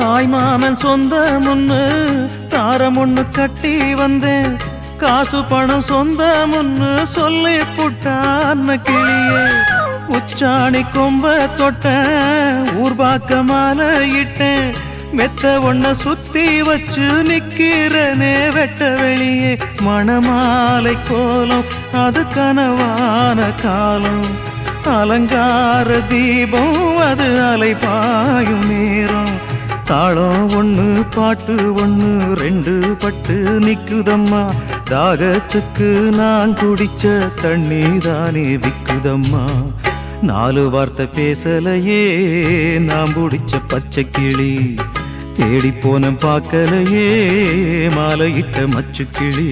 தாய் மாமன் சொந்த முன்னு தாரம் ஒண்ணு கட்டி வந்தேன். காசு பணம் சொந்த முன்னு சொல்லி புட்டான் கிளியே. உச்சாணி கொம்ப தொட்ட ஊர்பாக்க மாலை இட்டேன். மெத்த ஒன்ன சுத்தி வச்சு நிக்கிறனே வெட்ட வெளியே. மணமாலை கோலம் அது கனவான காலம். அலங்கார தீபம் அது அலை பாயும் நேரம். தாளம் ஒன்று பாட்டு ஒன்று ரெண்டு பட்டு நிக்குதம்மா. தாகத்துக்கு நான் குடிச்ச தண்ணி தானே விக்குதம்மா. நாலு வார்த்தை பேசலையே நான் பிடிச்ச பச்சை கிளி. தேடி போன பார்க்கலையே மாலையிட்ட மச்சு கிளி